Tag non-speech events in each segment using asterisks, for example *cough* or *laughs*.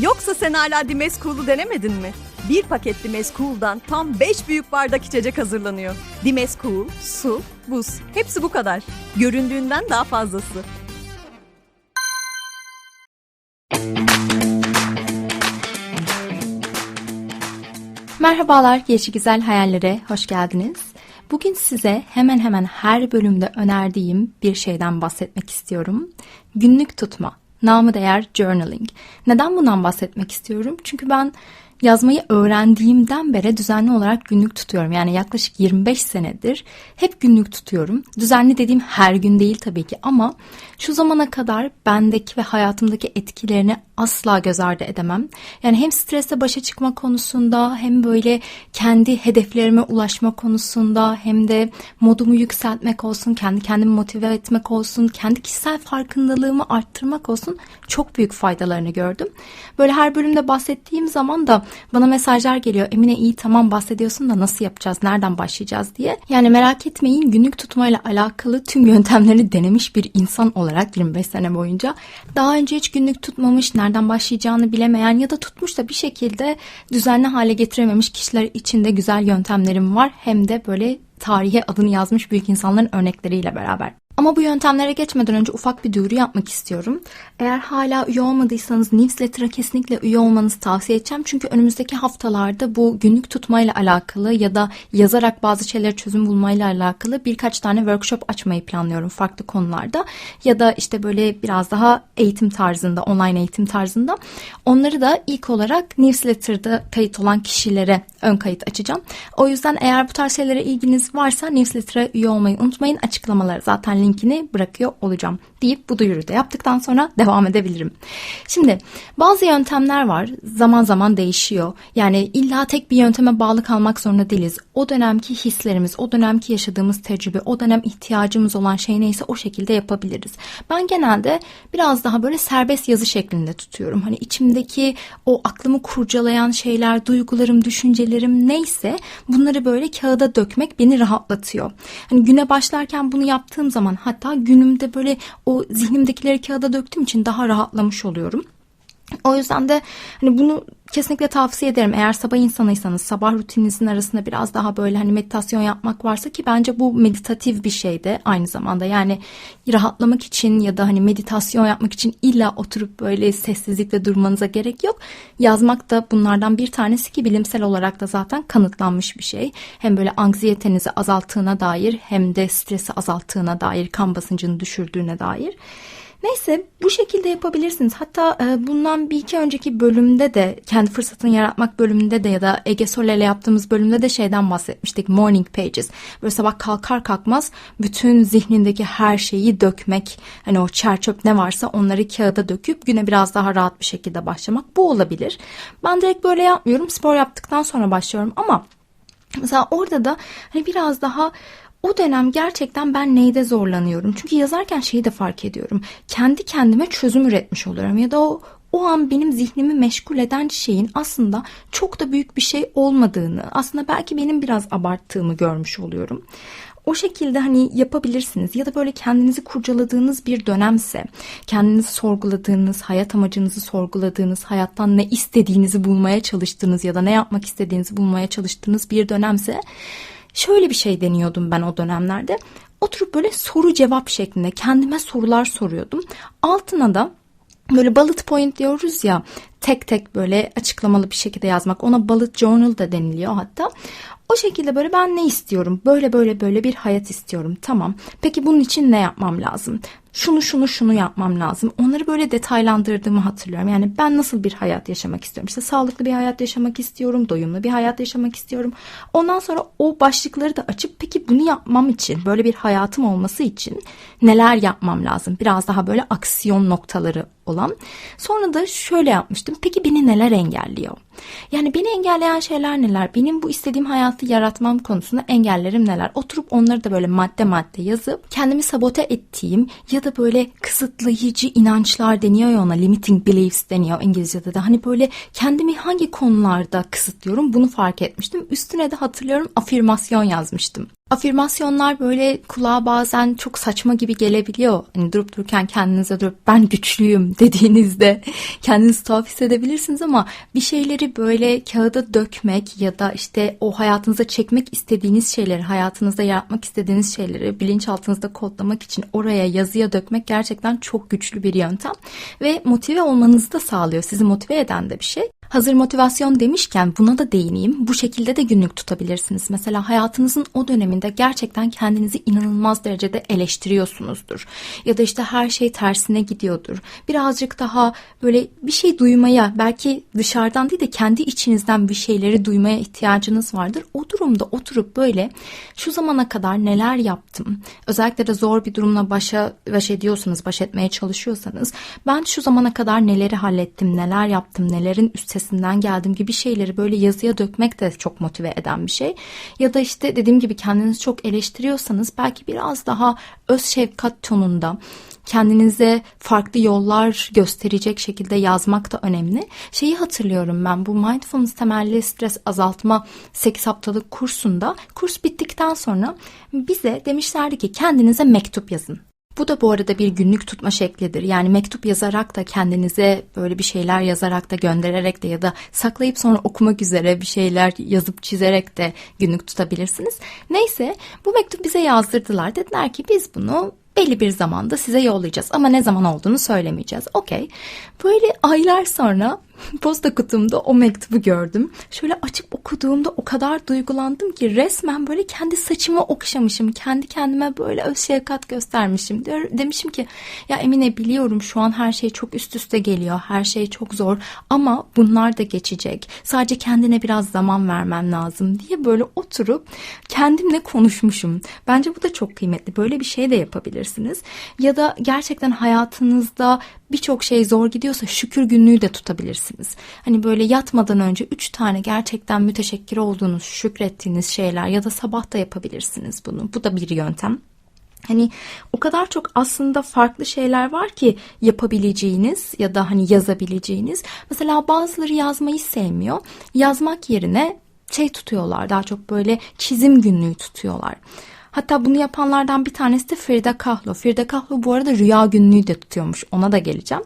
Yoksa sen hala Dimes Cool'u denemedin mi? Bir paket Dimes Cool'dan tam 5 büyük bardak içecek hazırlanıyor. Dimes Cool, su, buz. Hepsi bu kadar. Göründüğünden daha fazlası. Merhabalar Gelişi Güzel Hayallere hoş geldiniz. Bugün size hemen hemen her bölümde önerdiğim bir şeyden bahsetmek istiyorum. Günlük tutma, namı değer journaling. Neden bundan bahsetmek istiyorum? Çünkü ben yazmayı öğrendiğimden beri düzenli olarak günlük tutuyorum. Yani yaklaşık 25 senedir hep günlük tutuyorum. Düzenli dediğim her gün değil tabii ki ama şu zamana kadar bendeki ve hayatımdaki etkilerini asla göz ardı edemem. Yani hem stresle başa çıkma konusunda hem böyle kendi hedeflerime ulaşma konusunda hem de modumu yükseltmek olsun, kendi kendimi motive etmek olsun, kendi kişisel farkındalığımı arttırmak olsun çok büyük faydalarını gördüm. Böyle her bölümde bahsettiğim zaman da bana mesajlar geliyor. Emine iyi tamam bahsediyorsun da nasıl yapacağız, nereden başlayacağız diye. Yani merak etmeyin günlük tutmayla alakalı tüm yöntemlerini denemiş bir insan olarak 25 sene boyunca daha önce hiç günlük tutmamış, nereden başlayacağını bilemeyen ya da tutmuş da bir şekilde düzenli hale getirememiş kişiler için de güzel yöntemlerim var. Hem de böyle tarihe adını yazmış büyük insanların örnekleriyle beraber. Ama bu yöntemlere geçmeden önce ufak bir duyuru yapmak istiyorum. Eğer hala üye olmadıysanız newsletter'a kesinlikle üye olmanızı tavsiye edeceğim. Çünkü önümüzdeki haftalarda bu günlük tutmayla alakalı ya da yazarak bazı şeylere çözüm bulmayla alakalı birkaç tane workshop açmayı planlıyorum farklı konularda. Ya da işte böyle biraz daha eğitim tarzında, online eğitim tarzında. Onları da ilk olarak newsletter'da kayıt olan kişilere ön kayıt açacağım. O yüzden eğer bu tarz şeylere ilginiz varsa newsletter'a üye olmayı unutmayın. Açıklamalara zaten linkini bırakıyor olacağım deyip bu duyuru da yaptıktan sonra devam edebilirim. Şimdi bazı yöntemler var zaman zaman değişiyor. Yani illa tek bir yönteme bağlı kalmak zorunda değiliz. O dönemki hislerimiz, o dönemki yaşadığımız tecrübe, o dönem ihtiyacımız olan şey neyse o şekilde yapabiliriz. Ben genelde biraz daha böyle serbest yazı şeklinde tutuyorum. Hani içimdeki o aklımı kurcalayan şeyler, duygularım, düşüncelerim neyse bunları böyle kağıda dökmek beni rahatlatıyor. Hani güne başlarken bunu yaptığım zaman hatta günümde böyle o zihnimdekileri kağıda döktüğüm için daha rahatlamış oluyorum. O yüzden de hani bunu kesinlikle tavsiye ederim. Eğer sabah insanıysanız sabah rutininizin arasında biraz daha böyle hani meditasyon yapmak varsa ki bence bu meditatif bir şey de aynı zamanda. Yani rahatlamak için ya da hani meditasyon yapmak için illa oturup böyle sessizlikle durmanıza gerek yok. Yazmak da bunlardan bir tanesi ki bilimsel olarak da zaten kanıtlanmış bir şey. Hem böyle anksiyetenizi azalttığına dair hem de stresi azalttığına dair, kan basıncını düşürdüğüne dair. Neyse bu şekilde yapabilirsiniz. Hatta e, bundan bir iki önceki bölümde de kendi fırsatını yaratmak bölümünde de ya da Ege Soler ile yaptığımız bölümde de şeyden bahsetmiştik. Morning pages. Böyle sabah kalkar kalkmaz bütün zihnindeki her şeyi dökmek. Hani o çer ne varsa onları kağıda döküp güne biraz daha rahat bir şekilde başlamak. Bu olabilir. Ben direkt böyle yapmıyorum. Spor yaptıktan sonra başlıyorum ama Mesela orada da hani biraz daha o dönem gerçekten ben neyde zorlanıyorum? Çünkü yazarken şeyi de fark ediyorum. Kendi kendime çözüm üretmiş oluyorum ya da o o an benim zihnimi meşgul eden şeyin aslında çok da büyük bir şey olmadığını, aslında belki benim biraz abarttığımı görmüş oluyorum. O şekilde hani yapabilirsiniz ya da böyle kendinizi kurcaladığınız bir dönemse, kendinizi sorguladığınız, hayat amacınızı sorguladığınız, hayattan ne istediğinizi bulmaya çalıştığınız ya da ne yapmak istediğinizi bulmaya çalıştığınız bir dönemse şöyle bir şey deniyordum ben o dönemlerde. Oturup böyle soru cevap şeklinde kendime sorular soruyordum. Altına da böyle bullet point diyoruz ya tek tek böyle açıklamalı bir şekilde yazmak. Ona bullet journal da deniliyor hatta. O şekilde böyle ben ne istiyorum? Böyle böyle böyle bir hayat istiyorum. Tamam. Peki bunun için ne yapmam lazım? Şunu şunu şunu yapmam lazım. Onları böyle detaylandırdığımı hatırlıyorum. Yani ben nasıl bir hayat yaşamak istiyorum? İşte sağlıklı bir hayat yaşamak istiyorum. Doyumlu bir hayat yaşamak istiyorum. Ondan sonra o başlıkları da açıp peki bunu yapmam için böyle bir hayatım olması için neler yapmam lazım? Biraz daha böyle aksiyon noktaları olan. Sonra da şöyle yapmıştım. Peki beni neler engelliyor? Yani beni engelleyen şeyler neler? Benim bu istediğim hayatı yaratmam konusunda engellerim neler? Oturup onları da böyle madde madde yazıp kendimi sabote ettiğim ya da böyle kısıtlayıcı inançlar deniyor ya ona limiting beliefs deniyor İngilizce'de de. Hani böyle kendimi hangi konularda kısıtlıyorum bunu fark etmiştim. Üstüne de hatırlıyorum afirmasyon yazmıştım. Afirmasyonlar böyle kulağa bazen çok saçma gibi gelebiliyor. Hani durup dururken kendinize durup ben güçlüyüm *laughs* dediğinizde kendinizi tuhaf hissedebilirsiniz ama bir şeyleri böyle kağıda dökmek ya da işte o hayatınıza çekmek istediğiniz şeyleri, hayatınızda yaratmak istediğiniz şeyleri bilinçaltınızda kodlamak için oraya yazıya dökmek gerçekten çok güçlü bir yöntem ve motive olmanızı da sağlıyor. Sizi motive eden de bir şey. Hazır motivasyon demişken buna da değineyim. Bu şekilde de günlük tutabilirsiniz. Mesela hayatınızın o döneminde gerçekten kendinizi inanılmaz derecede eleştiriyorsunuzdur. Ya da işte her şey tersine gidiyordur. Birazcık daha böyle bir şey duymaya, belki dışarıdan değil de kendi içinizden bir şeyleri duymaya ihtiyacınız vardır. O durumda oturup böyle şu zamana kadar neler yaptım? Özellikle de zor bir durumla başa baş ediyorsanız, baş etmeye çalışıyorsanız ben şu zamana kadar neleri hallettim, neler yaptım, nelerin üstesinden geldim gibi şeyleri böyle yazıya dökmek de çok motive eden bir şey. Ya da işte dediğim gibi kendinizi çok eleştiriyorsanız belki biraz daha öz şefkat tonunda kendinize farklı yollar gösterecek şekilde yazmak da önemli. Şeyi hatırlıyorum ben bu mindfulness temelli stres azaltma 8 haftalık kursunda kurs bittikten sonra bize demişlerdi ki kendinize mektup yazın. Bu da bu arada bir günlük tutma şeklidir. Yani mektup yazarak da kendinize böyle bir şeyler yazarak da göndererek de ya da saklayıp sonra okumak üzere bir şeyler yazıp çizerek de günlük tutabilirsiniz. Neyse bu mektup bize yazdırdılar. Dediler ki biz bunu belli bir zamanda size yollayacağız ama ne zaman olduğunu söylemeyeceğiz. Okey. Böyle aylar sonra *laughs* posta kutumda o mektubu gördüm. Şöyle açıp okuduğumda o kadar duygulandım ki resmen böyle kendi saçımı okşamışım. Kendi kendime böyle öz şefkat göstermişim. Demişim ki ya Emine biliyorum şu an her şey çok üst üste geliyor. Her şey çok zor ama bunlar da geçecek. Sadece kendine biraz zaman vermen lazım diye böyle oturup kendimle konuşmuşum. Bence bu da çok kıymetli. Böyle bir şey de yapabilirsiniz. Ya da gerçekten hayatınızda birçok şey zor gidiyorsa şükür günlüğü de tutabilirsiniz. Hani böyle yatmadan önce 3 tane gerçekten müteşekkir olduğunuz, şükrettiğiniz şeyler ya da sabah da yapabilirsiniz bunu. Bu da bir yöntem. Hani o kadar çok aslında farklı şeyler var ki yapabileceğiniz ya da hani yazabileceğiniz. Mesela bazıları yazmayı sevmiyor. Yazmak yerine şey tutuyorlar daha çok böyle çizim günlüğü tutuyorlar. Hatta bunu yapanlardan bir tanesi de Frida Kahlo. Frida Kahlo bu arada rüya günlüğü de tutuyormuş. Ona da geleceğim.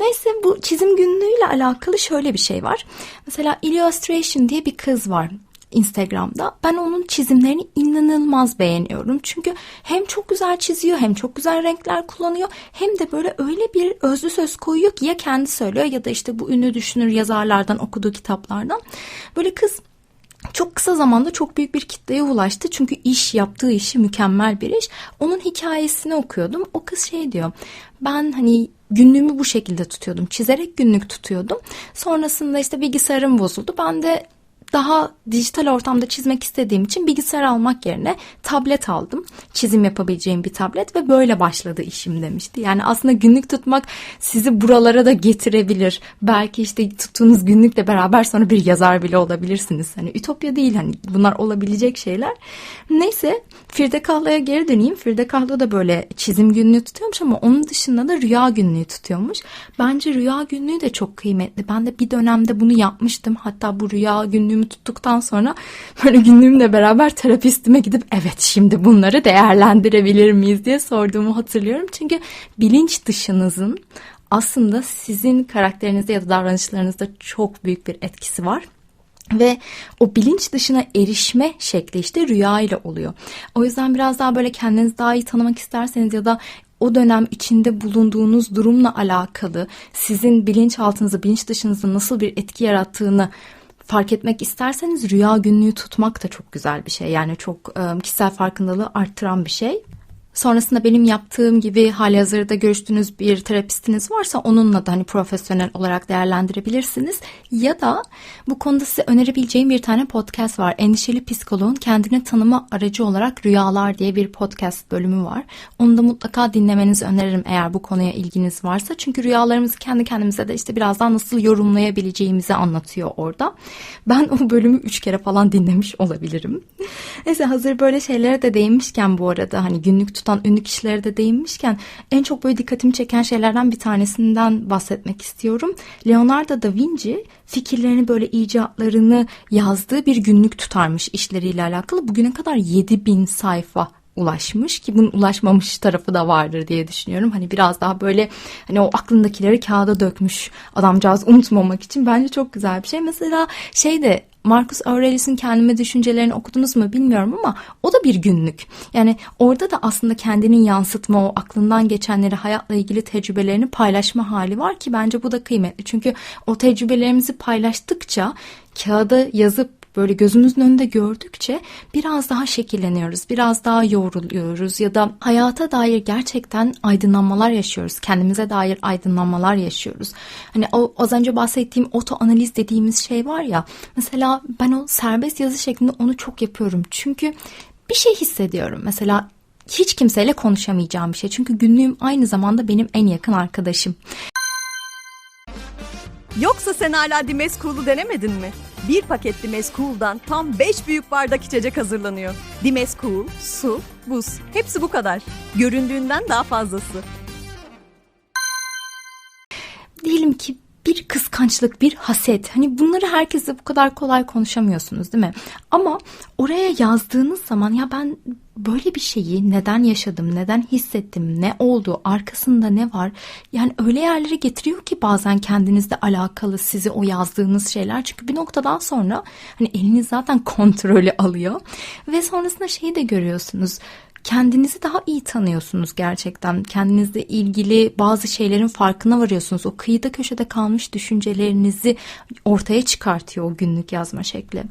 Neyse bu çizim günlüğüyle alakalı şöyle bir şey var. Mesela Illustration diye bir kız var. Instagram'da. Ben onun çizimlerini inanılmaz beğeniyorum. Çünkü hem çok güzel çiziyor hem çok güzel renkler kullanıyor hem de böyle öyle bir özlü söz koyuyor ki ya kendi söylüyor ya da işte bu ünlü düşünür yazarlardan okuduğu kitaplardan. Böyle kız çok kısa zamanda çok büyük bir kitleye ulaştı. Çünkü iş yaptığı işi mükemmel bir iş. Onun hikayesini okuyordum. O kız şey diyor. Ben hani günlüğümü bu şekilde tutuyordum. Çizerek günlük tutuyordum. Sonrasında işte bilgisayarım bozuldu. Ben de daha dijital ortamda çizmek istediğim için bilgisayar almak yerine tablet aldım. Çizim yapabileceğim bir tablet ve böyle başladı işim demişti. Yani aslında günlük tutmak sizi buralara da getirebilir. Belki işte tuttuğunuz günlükle beraber sonra bir yazar bile olabilirsiniz. Hani ütopya değil hani bunlar olabilecek şeyler. Neyse Firde Kahlo'ya geri döneyim. Firde Kahlo da böyle çizim günlüğü tutuyormuş ama onun dışında da rüya günlüğü tutuyormuş. Bence rüya günlüğü de çok kıymetli. Ben de bir dönemde bunu yapmıştım. Hatta bu rüya günlüğümü tuttuktan sonra *laughs* böyle günlüğümle beraber terapistime gidip evet şimdi bunları değerlendirebilir miyiz diye sorduğumu hatırlıyorum. Çünkü bilinç dışınızın aslında sizin karakterinizde ya da davranışlarınızda çok büyük bir etkisi var. Ve o bilinç dışına erişme şekli işte rüya ile oluyor. O yüzden biraz daha böyle kendinizi daha iyi tanımak isterseniz ya da o dönem içinde bulunduğunuz durumla alakalı sizin bilinçaltınızı, bilinç dışınızı nasıl bir etki yarattığını fark etmek isterseniz rüya günlüğü tutmak da çok güzel bir şey. Yani çok kişisel farkındalığı arttıran bir şey. Sonrasında benim yaptığım gibi hali hazırda görüştüğünüz bir terapistiniz varsa onunla da hani profesyonel olarak değerlendirebilirsiniz. Ya da bu konuda size önerebileceğim bir tane podcast var. Endişeli Psikoloğun kendini tanıma aracı olarak Rüyalar diye bir podcast bölümü var. Onu da mutlaka dinlemenizi öneririm eğer bu konuya ilginiz varsa. Çünkü rüyalarımızı kendi kendimize de işte biraz daha nasıl yorumlayabileceğimizi anlatıyor orada. Ben o bölümü üç kere falan dinlemiş olabilirim. Neyse hazır böyle şeylere de değinmişken bu arada hani günlük tutan ünlü kişilere de değinmişken en çok böyle dikkatimi çeken şeylerden bir tanesinden bahsetmek istiyorum. Leonardo da Vinci fikirlerini böyle icatlarını yazdığı bir günlük tutarmış işleriyle alakalı. Bugüne kadar 7000 sayfa ulaşmış ki bunun ulaşmamış tarafı da vardır diye düşünüyorum. Hani biraz daha böyle hani o aklındakileri kağıda dökmüş adamcağız unutmamak için bence çok güzel bir şey. Mesela şey de Marcus Aurelius'un kendime düşüncelerini okudunuz mu bilmiyorum ama o da bir günlük. Yani orada da aslında kendinin yansıtma o aklından geçenleri hayatla ilgili tecrübelerini paylaşma hali var ki bence bu da kıymetli. Çünkü o tecrübelerimizi paylaştıkça kağıda yazıp böyle gözümüzün önünde gördükçe biraz daha şekilleniyoruz, biraz daha yoğruluyoruz ya da hayata dair gerçekten aydınlanmalar yaşıyoruz. Kendimize dair aydınlanmalar yaşıyoruz. Hani o az önce bahsettiğim oto analiz dediğimiz şey var ya. Mesela ben o serbest yazı şeklinde onu çok yapıyorum. Çünkü bir şey hissediyorum. Mesela hiç kimseyle konuşamayacağım bir şey. Çünkü günlüğüm aynı zamanda benim en yakın arkadaşım. Yoksa sen hala Dimes Cool'u denemedin mi? Bir paket Dimes Cool'dan tam 5 büyük bardak içecek hazırlanıyor. Dimes Cool, su, buz. Hepsi bu kadar. Göründüğünden daha fazlası. Diyelim ki bir kıskançlık, bir haset. Hani bunları herkese bu kadar kolay konuşamıyorsunuz değil mi? Ama oraya yazdığınız zaman ya ben böyle bir şeyi neden yaşadım, neden hissettim, ne oldu, arkasında ne var? Yani öyle yerlere getiriyor ki bazen kendinizle alakalı sizi o yazdığınız şeyler. Çünkü bir noktadan sonra hani eliniz zaten *laughs* kontrolü alıyor ve sonrasında şeyi de görüyorsunuz kendinizi daha iyi tanıyorsunuz gerçekten. Kendinizle ilgili bazı şeylerin farkına varıyorsunuz. O kıyıda köşede kalmış düşüncelerinizi ortaya çıkartıyor o günlük yazma şekli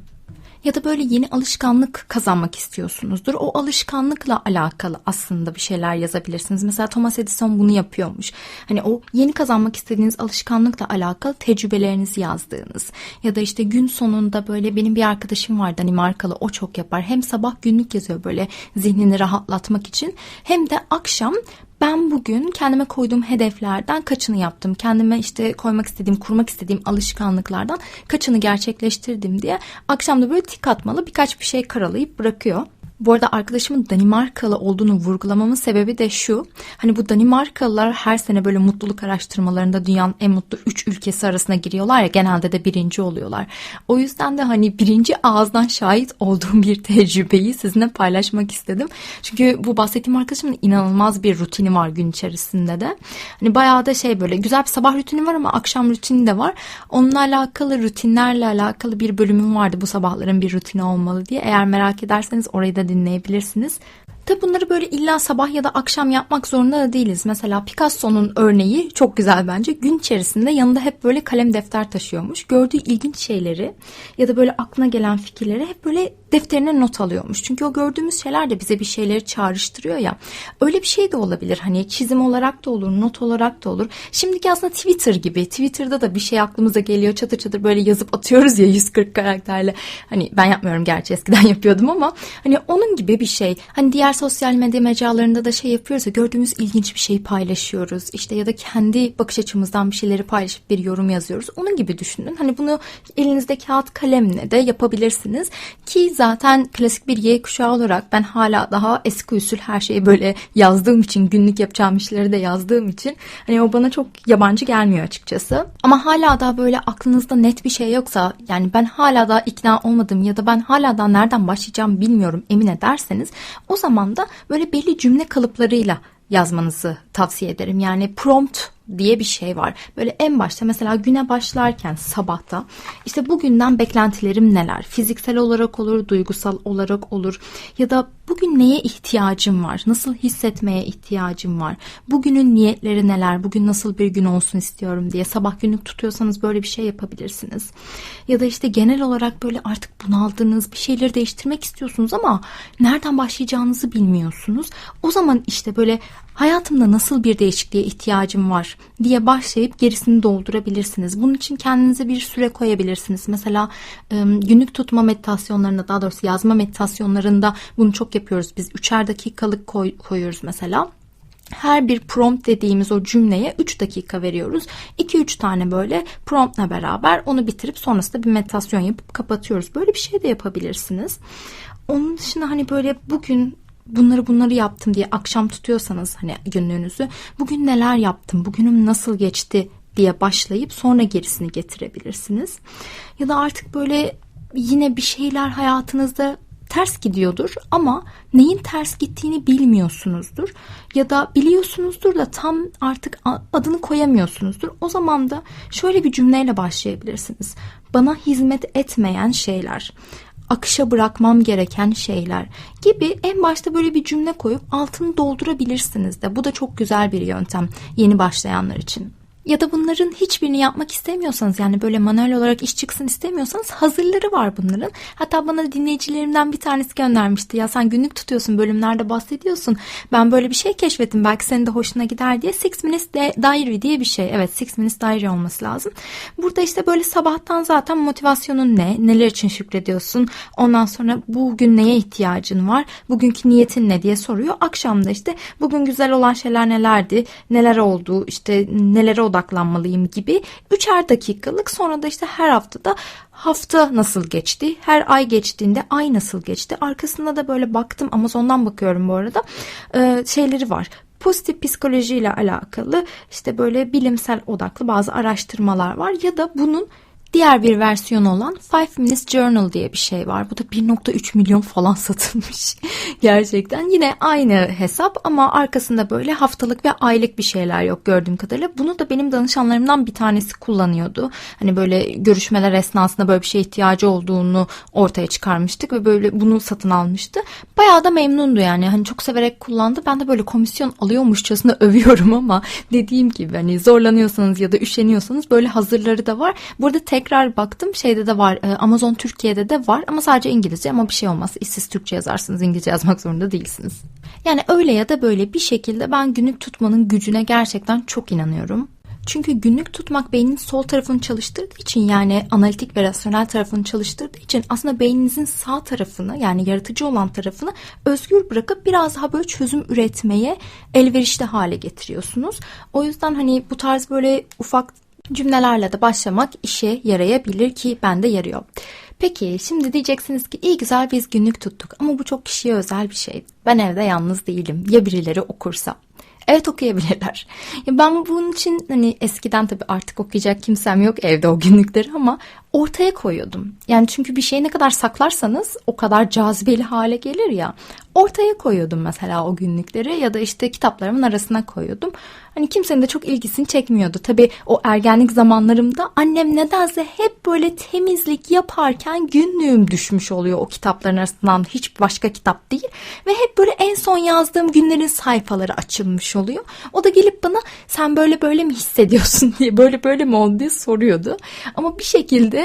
ya da böyle yeni alışkanlık kazanmak istiyorsunuzdur. O alışkanlıkla alakalı aslında bir şeyler yazabilirsiniz. Mesela Thomas Edison bunu yapıyormuş. Hani o yeni kazanmak istediğiniz alışkanlıkla alakalı tecrübelerinizi yazdığınız ya da işte gün sonunda böyle benim bir arkadaşım var Danimarkalı o çok yapar. Hem sabah günlük yazıyor böyle zihnini rahatlatmak için hem de akşam ben bugün kendime koyduğum hedeflerden kaçını yaptım? Kendime işte koymak istediğim, kurmak istediğim alışkanlıklardan kaçını gerçekleştirdim diye akşam da böyle tik atmalı birkaç bir şey karalayıp bırakıyor. Bu arada arkadaşımın Danimarkalı olduğunu vurgulamamın sebebi de şu. Hani bu Danimarkalılar her sene böyle mutluluk araştırmalarında dünyanın en mutlu 3 ülkesi arasına giriyorlar ya genelde de birinci oluyorlar. O yüzden de hani birinci ağızdan şahit olduğum bir tecrübeyi sizinle paylaşmak istedim. Çünkü bu bahsettiğim arkadaşımın inanılmaz bir rutini var gün içerisinde de. Hani bayağı da şey böyle güzel bir sabah rutini var ama akşam rutini de var. Onunla alakalı rutinlerle alakalı bir bölümüm vardı bu sabahların bir rutini olmalı diye. Eğer merak ederseniz orayı da dinleyebilirsiniz. Tabi bunları böyle illa sabah ya da akşam yapmak zorunda da değiliz. Mesela Picasso'nun örneği çok güzel bence. Gün içerisinde yanında hep böyle kalem defter taşıyormuş. Gördüğü ilginç şeyleri ya da böyle aklına gelen fikirleri hep böyle defterine not alıyormuş. Çünkü o gördüğümüz şeyler de bize bir şeyleri çağrıştırıyor ya. Öyle bir şey de olabilir. Hani çizim olarak da olur, not olarak da olur. Şimdiki aslında Twitter gibi. Twitter'da da bir şey aklımıza geliyor. Çatır çatır böyle yazıp atıyoruz ya *laughs* 140 karakterle. Hani ben yapmıyorum gerçi eskiden *laughs* yapıyordum ama hani onun gibi bir şey. Hani diğer sosyal medya mecralarında da şey yapıyoruz ya gördüğümüz ilginç bir şeyi paylaşıyoruz. İşte ya da kendi bakış açımızdan bir şeyleri paylaşıp bir yorum yazıyoruz. Onun gibi düşünün. Hani bunu elinizde kağıt kalemle de yapabilirsiniz. Ki zaten klasik bir Y kuşağı olarak ben hala daha eski usul her şeyi böyle yazdığım için günlük yapacağım işleri de yazdığım için hani o bana çok yabancı gelmiyor açıkçası. Ama hala daha böyle aklınızda net bir şey yoksa yani ben hala daha ikna olmadım ya da ben hala daha nereden başlayacağım bilmiyorum emin ederseniz o zaman da böyle belli cümle kalıplarıyla yazmanızı tavsiye ederim. Yani prompt diye bir şey var. Böyle en başta mesela güne başlarken sabahta işte bugünden beklentilerim neler? Fiziksel olarak olur, duygusal olarak olur ya da bugün neye ihtiyacım var? Nasıl hissetmeye ihtiyacım var? Bugünün niyetleri neler? Bugün nasıl bir gün olsun istiyorum diye sabah günlük tutuyorsanız böyle bir şey yapabilirsiniz. Ya da işte genel olarak böyle artık bunaldığınız bir şeyleri değiştirmek istiyorsunuz ama nereden başlayacağınızı bilmiyorsunuz. O zaman işte böyle hayatımda nasıl bir değişikliğe ihtiyacım var diye başlayıp gerisini doldurabilirsiniz. Bunun için kendinize bir süre koyabilirsiniz. Mesela günlük tutma meditasyonlarında daha doğrusu yazma meditasyonlarında bunu çok yapıyoruz. Biz üçer dakikalık koy, koyuyoruz mesela her bir prompt dediğimiz o cümleye 3 dakika veriyoruz. 2-3 tane böyle promptla beraber onu bitirip sonrasında bir meditasyon yapıp kapatıyoruz. Böyle bir şey de yapabilirsiniz. Onun dışında hani böyle bugün bunları bunları yaptım diye akşam tutuyorsanız hani günlüğünüzü bugün neler yaptım, bugünüm nasıl geçti diye başlayıp sonra gerisini getirebilirsiniz. Ya da artık böyle yine bir şeyler hayatınızda ters gidiyordur ama neyin ters gittiğini bilmiyorsunuzdur ya da biliyorsunuzdur da tam artık adını koyamıyorsunuzdur. O zaman da şöyle bir cümleyle başlayabilirsiniz. Bana hizmet etmeyen şeyler akışa bırakmam gereken şeyler gibi en başta böyle bir cümle koyup altını doldurabilirsiniz de. Bu da çok güzel bir yöntem yeni başlayanlar için. Ya da bunların hiçbirini yapmak istemiyorsanız yani böyle manuel olarak iş çıksın istemiyorsanız hazırları var bunların. Hatta bana dinleyicilerimden bir tanesi göndermişti. Ya sen günlük tutuyorsun bölümlerde bahsediyorsun. Ben böyle bir şey keşfettim belki senin de hoşuna gider diye. Six Minutes Diary diye bir şey. Evet Six Minutes Diary olması lazım. Burada işte böyle sabahtan zaten motivasyonun ne? Neler için şükrediyorsun? Ondan sonra bugün neye ihtiyacın var? Bugünkü niyetin ne diye soruyor. Akşamda işte bugün güzel olan şeyler nelerdi? Neler oldu? İşte nelere odaklanmalıyım gibi üçer dakikalık sonra da işte her haftada hafta nasıl geçti her ay geçtiğinde ay nasıl geçti arkasında da böyle baktım Amazon'dan bakıyorum bu arada ee, şeyleri var. Pozitif psikoloji ile alakalı işte böyle bilimsel odaklı bazı araştırmalar var ya da bunun Diğer bir versiyon olan Five Minutes Journal diye bir şey var. Bu da 1.3 milyon falan *laughs* satılmış. Gerçekten yine aynı hesap ama arkasında böyle haftalık ve aylık bir şeyler yok gördüğüm kadarıyla. Bunu da benim danışanlarımdan bir tanesi kullanıyordu. Hani böyle görüşmeler esnasında böyle bir şeye ihtiyacı olduğunu ortaya çıkarmıştık ve böyle bunu satın almıştı. Bayağı da memnundu yani. Hani çok severek kullandı. Ben de böyle komisyon alıyormuşçasına *laughs* övüyorum ama dediğim gibi hani zorlanıyorsanız ya da üşeniyorsanız böyle hazırları da var. Burada tek tekrar baktım şeyde de var e, Amazon Türkiye'de de var ama sadece İngilizce ama bir şey olmaz. Siz Türkçe yazarsınız İngilizce yazmak zorunda değilsiniz. Yani öyle ya da böyle bir şekilde ben günlük tutmanın gücüne gerçekten çok inanıyorum. Çünkü günlük tutmak beynin sol tarafını çalıştırdığı için yani analitik ve rasyonel tarafını çalıştırdığı için aslında beyninizin sağ tarafını yani yaratıcı olan tarafını özgür bırakıp biraz daha böyle çözüm üretmeye elverişli hale getiriyorsunuz. O yüzden hani bu tarz böyle ufak cümlelerle de başlamak işe yarayabilir ki bende yarıyor. Peki şimdi diyeceksiniz ki iyi güzel biz günlük tuttuk ama bu çok kişiye özel bir şey. Ben evde yalnız değilim. Ya birileri okursa? Evet okuyabilirler. Ya ben bunun için hani eskiden tabii artık okuyacak kimsem yok evde o günlükleri ama ortaya koyuyordum. Yani çünkü bir şeyi ne kadar saklarsanız o kadar cazibeli hale gelir ya. Ortaya koyuyordum mesela o günlükleri ya da işte kitaplarımın arasına koyuyordum. Hani kimsenin de çok ilgisini çekmiyordu. Tabii o ergenlik zamanlarımda annem nedense hep böyle temizlik yaparken günlüğüm düşmüş oluyor o kitapların arasından. Hiç başka kitap değil. Ve hep böyle en son yazdığım günlerin sayfaları açılmış oluyor. O da gelip bana sen böyle böyle mi hissediyorsun *laughs* diye böyle böyle mi oldu diye soruyordu. Ama bir şekilde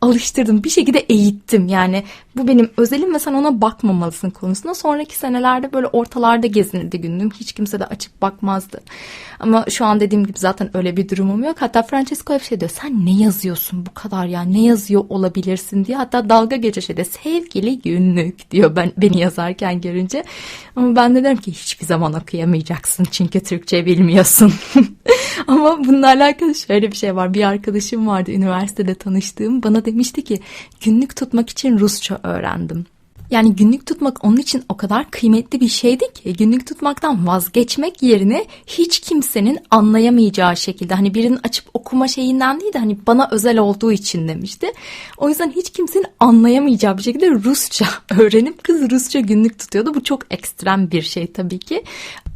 alıştırdım. Bir şekilde eğittim. Yani bu benim özelim ve sen ona bakmamalısın konusunda. Sonraki senelerde böyle ortalarda gezinirdi günlüğüm. Hiç kimse de açıp bakmazdı. Ama şu an dediğim gibi zaten öyle bir durumum yok. Hatta Francesco hep şey diyor. Sen ne yazıyorsun bu kadar ya? Ne yazıyor olabilirsin diye. Hatta dalga geçe şeyde sevgili günlük diyor ben beni yazarken görünce. Ama ben de derim ki hiçbir zaman okuyamayacaksın çünkü Türkçe bilmiyorsun. *laughs* Ama bununla alakalı şöyle bir şey var. Bir arkadaşım vardı üniversitede tanıştığım. Bana demişti ki günlük tutmak için Rusça öğrendim. Yani günlük tutmak onun için o kadar kıymetli bir şeydi ki günlük tutmaktan vazgeçmek yerine hiç kimsenin anlayamayacağı şekilde hani birinin açıp okuma şeyinden değil de hani bana özel olduğu için demişti. O yüzden hiç kimsenin anlayamayacağı bir şekilde Rusça *laughs* öğrenip kız Rusça günlük tutuyordu. Bu çok ekstrem bir şey tabii ki.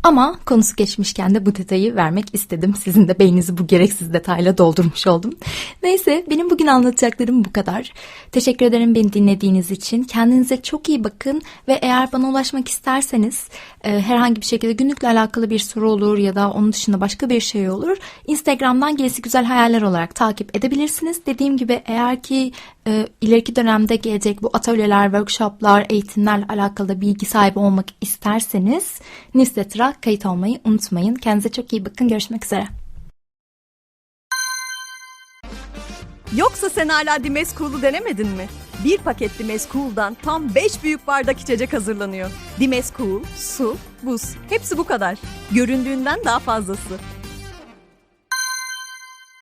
Ama konusu geçmişken de bu detayı vermek istedim. Sizin de beyninizi bu gereksiz detayla doldurmuş oldum. Neyse benim bugün anlatacaklarım bu kadar. Teşekkür ederim beni dinlediğiniz için. Kendinize çok iyi bakın ve eğer bana ulaşmak isterseniz e, herhangi bir şekilde günlükle alakalı bir soru olur ya da onun dışında başka bir şey olur. Instagram'dan gerisi güzel hayaller olarak takip edebilirsiniz. Dediğim gibi eğer ki e, ileriki dönemde gelecek bu atölyeler, workshoplar, eğitimlerle alakalı bilgi sahibi olmak isterseniz newsletter'a kayıt olmayı unutmayın. Kendinize çok iyi bakın. Görüşmek üzere. Yoksa sen hala Dimes Cool'u denemedin mi? Bir paket Dimes tam 5 büyük bardak içecek hazırlanıyor. Dimes Cool, su, buz hepsi bu kadar. Göründüğünden daha fazlası.